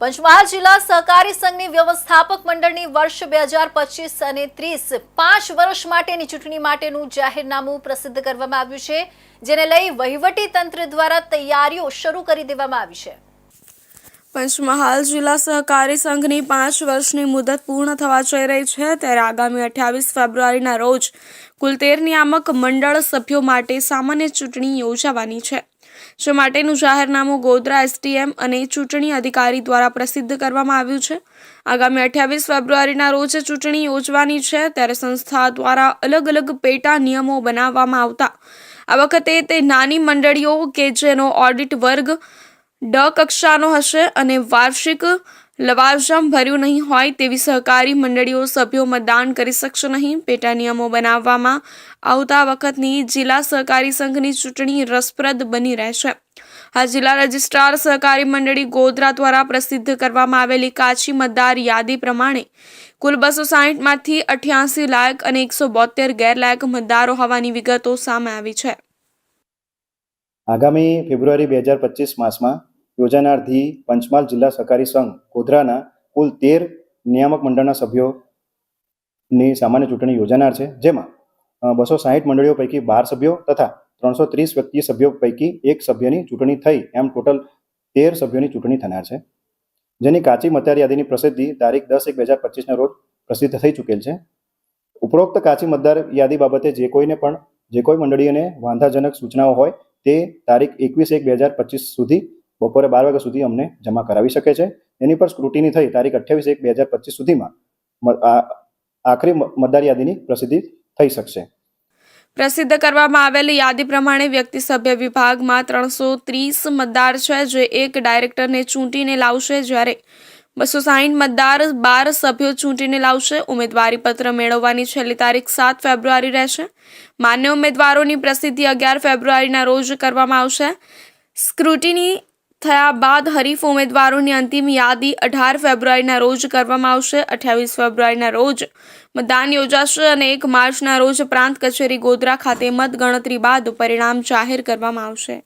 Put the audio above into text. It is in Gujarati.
પંચમહાલ જિલ્લા સહકારી સંઘની વ્યવસ્થાપક મંડળની વર્ષ બે હજાર પચીસ અને ત્રીસ પાંચ વર્ષ માટેની ચૂંટણી માટેનું જાહેરનામું પ્રસિદ્ધ કરવામાં આવ્યું છે, જેને લઈ વહીવટી તંત્ર દ્વારા તૈયારીઓ શરૂ કરી દેવામાં આવી છે. પંચમહાલ જિલ્લા સહકારી સંઘની પાંચ વર્ષની મુદત પૂર્ણ થવા જઈ રહી છે, ત્યારે આગામી અઠ્યાવીસ ફેબ્રુઆરીના રોજ કુલ તેર નિયામક મંડળ સભ્યો માટે સામાન્ય ચૂંટણી યોજાવાની છે. જે માટેનું જાહેરનામું ગોધરા એસટીએમ અને ચૂંટણી અધિકારી દ્વારા પ્રસિદ્ધ કરવામાં આવ્યું છે. આગામી અઠ્યાવીસ ફેબ્રુઆરીના રોજ ચૂંટણી યોજવાની છે, ત્યારે સંસ્થા દ્વારા અલગ અલગ પેટા નિયમો બનાવવામાં આવતા. આ વખતે તે નાની મંડળીઓ કે જેનો ઓડિટ વર્ગ ડ કક્ષાનો હશે અને વાર્ષિક લવાજમ ભર્યું નહીં હોય તેવી સહકારી મંડળીઓ સભ્યો મતદાન કરી શકશે નહીં. પેટા નિયમો બનાવવામાં આવતા વખતની જિલ્લા સહકારી સંઘની ચૂંટણી રસપ્રદ બની રહેશે. આ જિલ્લા રજિસ્ટ્રાર સહકારી મંડળી ગોધરા દ્વારા પ્રસિદ્ધ કરવામાં આવેલી કાચી મતદાર યાદી પ્રમાણે કુલ બસો સાહીઠમાંથી અઠ્યાસી લાયક અને એકસો બોતેર ગેરલાયક મતદારો હોવાની વિગતો સામે આવી છે. આગામી ફેબ્રુઆરી બે હજાર પચીસ માસમાં યોજાનારથી પંચમહાલ જિલ્લા સહકારી સંઘ ગોધરાના કુલ તેર નિયામક મંડળના સભ્યોની સામાન્ય ચૂંટણી યોજાનાર છે. જેમાં બસો સાહીઠ મંડળીઓ પૈકી બાર સભ્યો તથા ત્રણસો ત્રીસ વ્યક્તિ સભ્યો પૈકી એક સભ્યની ચૂંટણી થઈ એમ ટોટલ તેર સભ્યોની ચૂંટણી થનાર છે. જેની કાચી મતદાર યાદીની પ્રસિદ્ધિ તારીખ દસ એક બે હજાર પચીસના રોજ પ્રસિદ્ધ થઈ ચૂકેલ છે. ઉપરોક્ત કાચી મતદાર યાદી બાબતે જે કોઈને પણ, જે કોઈ મંડળીઓને વાંધાજનક સૂચનાઓ હોય તે તારીખ એકવીસ એક બે હજાર પચીસ સુધી બપોરે બાર વાગ્યા સુધી અમને જમા કરાવી શકે છે. એની પર સ્ક્રુટિની થઈ તારીખ અઠ્યાવીસ એક બે હજાર પચીસ સુધીમાં આખરી મતદાર યાદીની પ્રસિદ્ધિ થઈ શકશે. પ્રસિદ્ધ કરવામાં આવેલી યાદી પ્રમાણે વ્યક્તિ સભ્ય વિભાગમાં ત્રણસો ત્રીસ મતદાર છે, જે એક ડાયરેક્ટરને ચૂંટીને લાવશે જ્યારે બસો સાહીઠ મતદાર બાર સભ્યો ચૂંટીને લાવશે. ઉમેદવારી પત્ર મેળવવાની છેલ્લી તારીખ સાત ફેબ્રુઆરી રહેશે. માન્ય ઉમેદવારોની પ્રસિદ્ધિ અગિયાર ફેબ્રુઆરીના રોજ કરવામાં આવશે. સ્ક્રુટિની થયા બાદ હરીફ ઉમેદવારોની અંતિમ યાદી અઢાર ફેબ્રુઆરીના રોજ કરવામાં આવશે. અઠ્યાવીસ ફેબ્રુઆરીના રોજ મતદાન યોજાશે અને એક માર્ચના રોજ પ્રાંત કચેરી ગોધરા ખાતે મતગણતરી બાદ પરિણામ જાહેર કરવામાં આવશે.